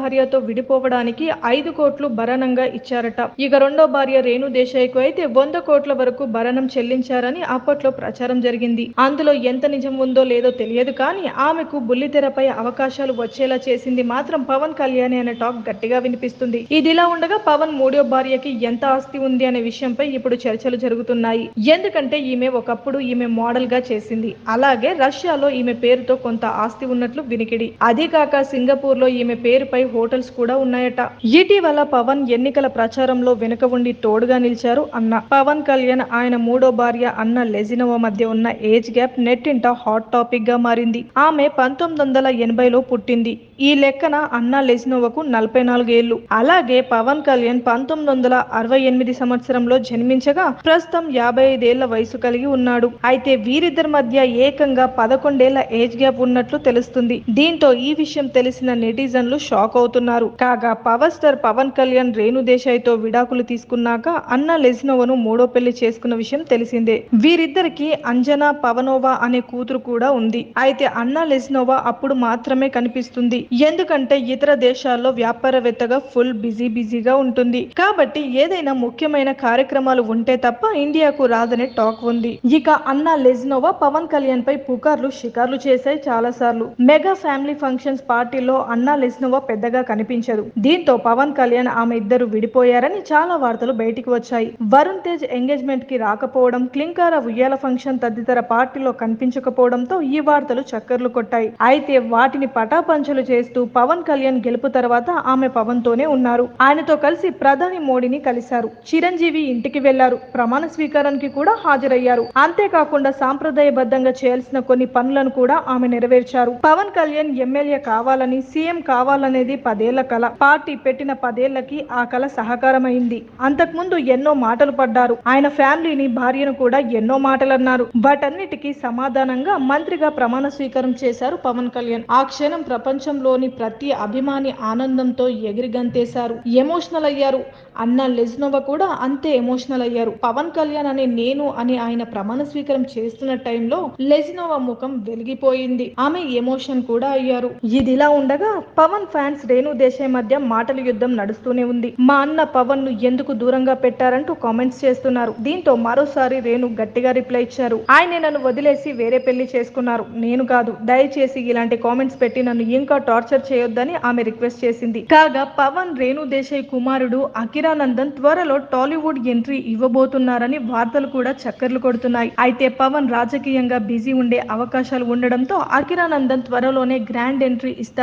భార్యతో విడిపోవడానికి ఐదు కోట్లు భరణంగా ఇచ్చారట. ఇక రెండో భార్య రేణు దేశాయ్కు అయితే వంద కోట్ల వరకు భరణం చెల్లించారని అప్పట్లో ప్రచారం జరిగింది. అందులో ఎంత నిజం ఉందో లేదో తెలియదు కానీ ఆమెకు బుల్లితెరపై అవకాశాలు వచ్చేలా చేసింది మాత్రం పవన్ కళ్యాణ్ అనే టాక్ గట్టిగా వినిపిస్తుంది. ఇదిలా ఉండగా పవన్ మూడో భార్యకి ఎంత ఆస్తి ఉంది అనే విషయంపై ఇప్పుడు చర్చలు జరుగుతున్నాయి. ఎందుకంటే ఈమె ఒకప్పుడు ఈమె మోడల్గా చేసింది. అలాగే రష్యాలో ఈమె పేరుతో కొంత ఆస్తి ఉన్నట్లు వినికిడి. అదీ కాక సింగపూర్లో ఈమె పేరుపై హోటల్స్ కూడా ఉన్నాయట. ఇటీవల పవన్ ఎన్నికల ప్రచారంలో వెనుక ఉండి తోడుగా నిలిచారు అన్న. పవన్ కళ్యాణ్ ఆయన మూడో భార్య అన్న లెజినోవా మధ్య ఉన్న ఏజ్ గ్యాప్ నెట్టింట హాట్ టాపిక్గా మారింది. ఆమె పంతొమ్మిది వందల ఎనభైలో పుట్టింది. ఈ లెక్కన అన్నా లెజినోవకు నలభై నాలుగేళ్ళు అలాగే పవన్ కళ్యాణ్ పంతొమ్మిది వందల అరవై ఎనిమిది సంవత్సరంలో జన్మించగా ప్రస్తుతం యాభై ఐదేళ్ళ వయసు కలిగి ఉన్నాడు. అయితే వీరిద్దరి మధ్య ఏకంగా పదకొండేళ్ళ ఏజ్ గ్యాప్ ఉన్నట్లు తెలుస్తుంది. దీంతో ఈ విషయం తెలిసిన నెటిజన్లు షాక్ అవుతున్నారు. కాగా పవర్ స్టార్ పవన్ కళ్యాణ్ రేణు దేశాయ్తో విడాకులు తీసుకున్నాక అన్నా లెజినోవను మూడో పెళ్ళి చేసుకున్న విషయం తెలిసిందే. వీరిద్దరికి అంజనా పవనోవా అనే కూతురు కూడా ఉంది. అయితే అన్నా లెజినోవా అప్పుడు మాత్రమే కనిపిస్తుంది. ఎందుకంటే ఇతర దేశాల్లో వ్యాపారవేత్తగా ఫుల్ బిజీ బిజీగా ఉంటుంది. కాబట్టి ఏదైనా ముఖ్యమైన కార్యక్రమాలు ఉంటే తప్ప ఇండియాకు రాదనే టాక్ ఉంది. ఇక అన్న లెజ్నోవా పవన్ కళ్యాణ్ పై పుకార్లు షికార్లు చేశాయి చాలా సార్లు మెగా ఫ్యామిలీ ఫంక్షన్స్ పార్టీలో అన్న లెజ్నోవా పెద్దగా కనిపించదు. దీంతో పవన్ కళ్యాణ్ ఆమె ఇద్దరు విడిపోయారని చాలా వార్తలు బయటికి వచ్చాయి. వరుణ్ తేజ్ ఎంగేజ్మెంట్కి రాకపోవడం క్లింకార ఉయ్యాల ఫంక్షన్ తదితర పార్టీలో కనిపించకపోవడంతో ఈ వార్తలు చక్కర్లు కొట్టాయి. అయితే వాటిని పటాపంచలు చేస్తూ పవన్ కళ్యాణ్ గెలుపు తర్వాత ఆమె పవన్ తోనే ఉన్నారు. ఆయనతో కలిసి ప్రధాని మోడీని కలిశారు. చిరంజీవి ఇంటికి వెళ్ళారు. ప్రమాణ స్వీకారానికి కూడా హాజరయ్యారు. అంతేకాకుండా సాంప్రదాయబద్ధంగా చేయాల్సిన కొన్ని పనులను కూడా ఆమె నెరవేర్చారు. పవన్ కళ్యాణ్ ఎమ్మెల్యే కావాలని సీఎం కావాలనేది పదేళ్ళ కల. పార్టీ పెట్టిన పదేళ్ళకి ఆ కల సహకారమైంది. అంతకుముందు ఎన్నో మాటలు పడ్డారు. ఆయన ఫ్యామిలీని భార్యను కూడా ఎన్నో మాటలు అన్నారు వాటన్నిటికీ సమాధానంగా మంత్రిగా ప్రమాణ స్వీకారం చేశారు పవన్ కళ్యాణ్. ఆ క్షణం ప్రపంచంలోని ప్రతి అభిమాని ఆనందంతో ఎగిరిగంతేశారు ఎమోషనల్ అయ్యారు. అన్న లెజ్నోవా కూడా అంతే ఎమోషనల్ అయ్యారు. పవన్ కళ్యాణ్ అనే నేను అని ఆయన ప్రమాణ స్వీకారం చేస్తున్న టైంలో లెజ్నోవా ముఖం వెలిగిపోయింది. ఆమె ఎమోషన్ కూడా అయ్యారు. ఇదిలా ఉండగా పవన్ ఫ్యాన్స్ రేణు దేశాయ్ మధ్య మాటల యుద్ధం నడుస్తూనే ఉంది. మా అన్న పవన్ను ఎందుకు దూరంగా పెట్టారంటూ కామెంట్స్ చేస్తున్నారు. దీంతో మరోసారి రేణు గట్టిగా రిప్లై ఇచ్చారు. ఆయనే నన్ను వదిలేసి వేరే పెళ్ళి చేసుకున్నారు. నేను కాదు. దయచేసి ఇలాంటి కామెంట్స్ పెట్టి నన్ను ఇంకా టార్చర్ చేయొద్దని ఆమె రిక్వెస్ట్ చేసింది. కాగా పవన్ రేణు దేశాయ్ కుమారుడు అకిరానందన్ త్వరలో టాలీవుడ్ ఎంట్రీ ఇవ్వబోతున్నారని వార్తలు కూడా చక్కర్లు కొడుతున్నాయి. అయితే పవన్ రాజకీయంగా బిజీ ఉండే అవకాశాలు ఉండడంతో అకిరానందన్ త్వరలోనే గ్రాండ్ ఎంట్రీ ఇస్తారు